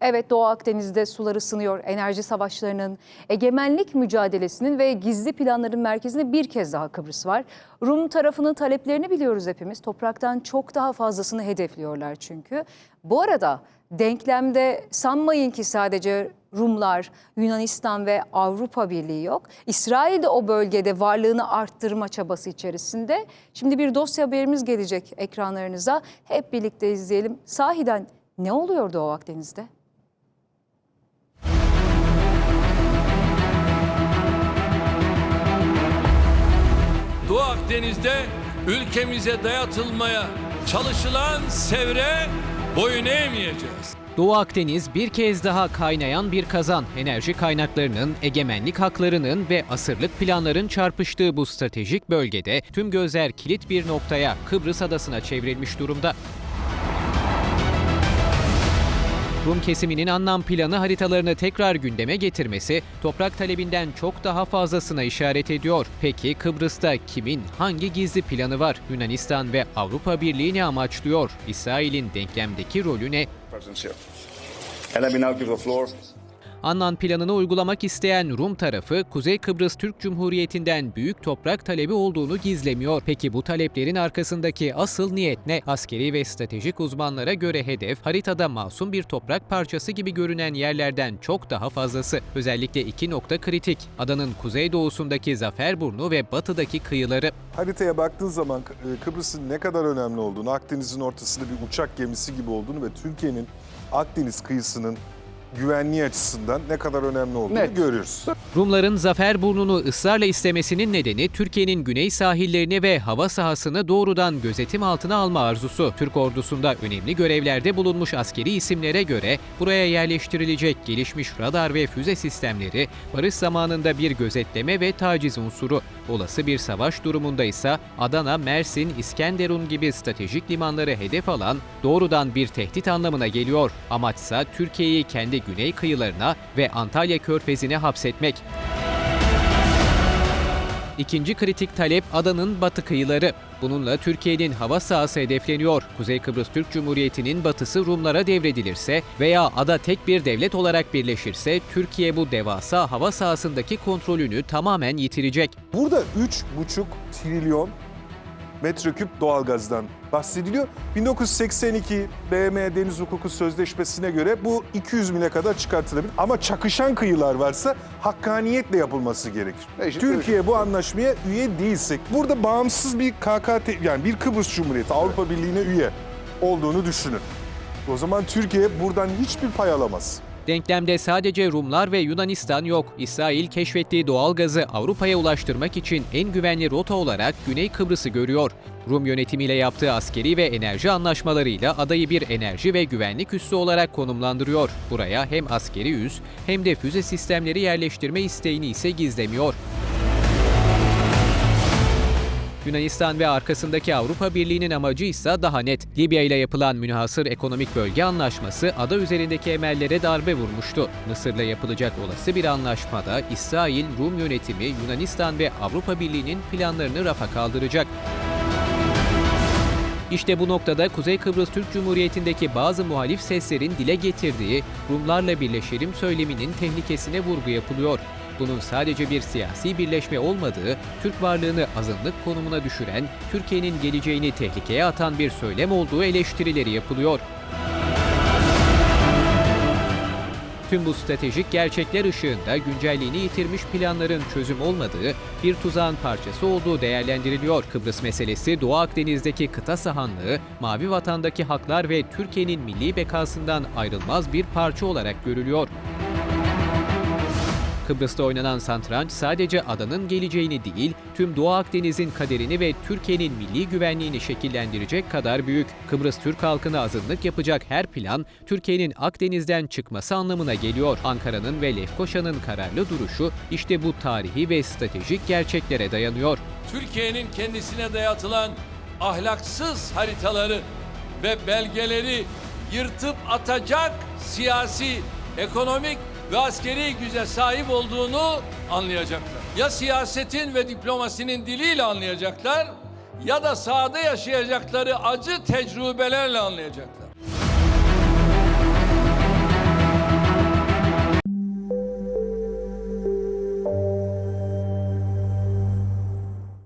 Evet Doğu Akdeniz'de sular ısınıyor. Enerji savaşlarının, egemenlik mücadelesinin ve gizli planların merkezinde bir kez daha Kıbrıs var. Rum tarafının taleplerini biliyoruz hepimiz. Topraktan çok daha fazlasını hedefliyorlar çünkü. Bu arada denklemde sanmayın ki sadece Rumlar, Yunanistan ve Avrupa Birliği yok. İsrail de o bölgede varlığını arttırma çabası içerisinde. Şimdi bir dosya haberimiz gelecek ekranlarınıza. Hep birlikte izleyelim. Sahiden ne oluyor Doğu Akdeniz'de? Doğu Akdeniz'de ülkemize dayatılmaya çalışılan sevre boyun eğmeyeceğiz. Doğu Akdeniz bir kez daha kaynayan bir kazan. Enerji kaynaklarının, egemenlik haklarının ve asırlık planların çarpıştığı bu stratejik bölgede tüm gözler kilit bir noktaya Kıbrıs adasına çevrilmiş durumda. Rum kesiminin anlam planı haritalarını tekrar gündeme getirmesi toprak talebinden çok daha fazlasına işaret ediyor. Peki Kıbrıs'ta kimin hangi gizli planı var? Yunanistan ve Avrupa Birliği ne amaçlıyor? İsrail'in denklemdeki rolü ne? Annan planını uygulamak isteyen Rum tarafı Kuzey Kıbrıs Türk Cumhuriyeti'nden büyük toprak talebi olduğunu gizlemiyor. Peki bu taleplerin arkasındaki asıl niyet ne? Askeri ve stratejik uzmanlara göre hedef haritada masum bir toprak parçası gibi görünen yerlerden çok daha fazlası. Özellikle iki nokta kritik. Adanın kuzeydoğusundaki Zaferburnu ve batıdaki kıyıları. Haritaya baktığın zaman e, Kıbrıs'ın ne kadar önemli olduğunu, Akdeniz'in ortasında bir uçak gemisi gibi olduğunu ve Türkiye'nin Akdeniz kıyısının güvenliği açısından ne kadar önemli olduğunu görüyoruz. Rumların Zaferburnu'nu ısrarla istemesinin nedeni Türkiye'nin güney sahillerini ve hava sahasını doğrudan gözetim altına alma arzusu. Türk ordusunda önemli görevlerde bulunmuş askeri isimlere göre buraya yerleştirilecek gelişmiş radar ve füze sistemleri barış zamanında bir gözetleme ve taciz unsuru. Olası bir savaş durumunda ise Adana, Mersin, İskenderun gibi stratejik limanları hedef alan doğrudan bir tehdit anlamına geliyor. Amaçsa Türkiye'yi kendi güney kıyılarına ve Antalya körfezine hapsetmek. İkinci kritik talep adanın batı kıyıları. Bununla Türkiye'nin hava sahası hedefleniyor. Kuzey Kıbrıs Türk Cumhuriyeti'nin batısı Rumlara devredilirse veya ada tek bir devlet olarak birleşirse Türkiye bu devasa hava sahasındaki kontrolünü tamamen yitirecek. Burada 3,5 trilyon metreküp doğalgazdan bahsediliyor. 1982 BM Deniz Hukuku Sözleşmesi'ne göre bu 200 bine kadar çıkartılabilir. Ama çakışan kıyılar varsa hakkaniyetle yapılması gerekir. Türkiye bu anlaşmaya üye değilsek, burada bağımsız bir KKT, yani bir Kıbrıs Cumhuriyeti Avrupa Birliği'ne üye olduğunu düşünün. O zaman Türkiye buradan hiçbir pay alamaz. Denklemde sadece Rumlar ve Yunanistan yok. İsrail keşfettiği doğal gazı Avrupa'ya ulaştırmak için en güvenli rota olarak Güney Kıbrıs'ı görüyor. Rum yönetimiyle yaptığı askeri ve enerji anlaşmalarıyla adayı bir enerji ve güvenlik üssü olarak konumlandırıyor. Buraya hem askeri üs hem de füze sistemleri yerleştirme isteğini ise gizlemiyor. Yunanistan ve arkasındaki Avrupa Birliği'nin amacı ise daha net. Libya ile yapılan münhasır ekonomik bölge anlaşması ada üzerindeki emellere darbe vurmuştu. Mısır'la yapılacak olası bir anlaşmada İsrail, Rum yönetimi, Yunanistan ve Avrupa Birliği'nin planlarını rafa kaldıracak. İşte bu noktada Kuzey Kıbrıs Türk Cumhuriyeti'ndeki bazı muhalif seslerin dile getirdiği Rumlarla birleşelim söyleminin tehlikesine vurgu yapılıyor. Bunun sadece bir siyasi birleşme olmadığı, Türk varlığını azınlık konumuna düşüren, Türkiye'nin geleceğini tehlikeye atan bir söylem olduğu eleştirileri yapılıyor. Tüm bu stratejik gerçekler ışığında güncelliğini yitirmiş planların çözüm olmadığı, bir tuzağın parçası olduğu değerlendiriliyor. Kıbrıs meselesi Doğu Akdeniz'deki kıta sahanlığı, Mavi Vatan'daki haklar ve Türkiye'nin milli bekasından ayrılmaz bir parça olarak görülüyor. Kıbrıs'ta oynanan satranç sadece adanın geleceğini değil, tüm Doğu Akdeniz'in kaderini ve Türkiye'nin milli güvenliğini şekillendirecek kadar büyük. Kıbrıs Türk halkına azınlık yapacak her plan, Türkiye'nin Akdeniz'den çıkması anlamına geliyor. Ankara'nın ve Lefkoşa'nın kararlı duruşu işte bu tarihi ve stratejik gerçeklere dayanıyor. Türkiye'nin kendisine dayatılan ahlaksız haritaları ve belgeleri yırtıp atacak siyasi, ekonomik ve askeri güce sahip olduğunu anlayacaklar. Ya siyasetin ve diplomasinin diliyle anlayacaklar ya da sahada yaşayacakları acı tecrübelerle anlayacaklar.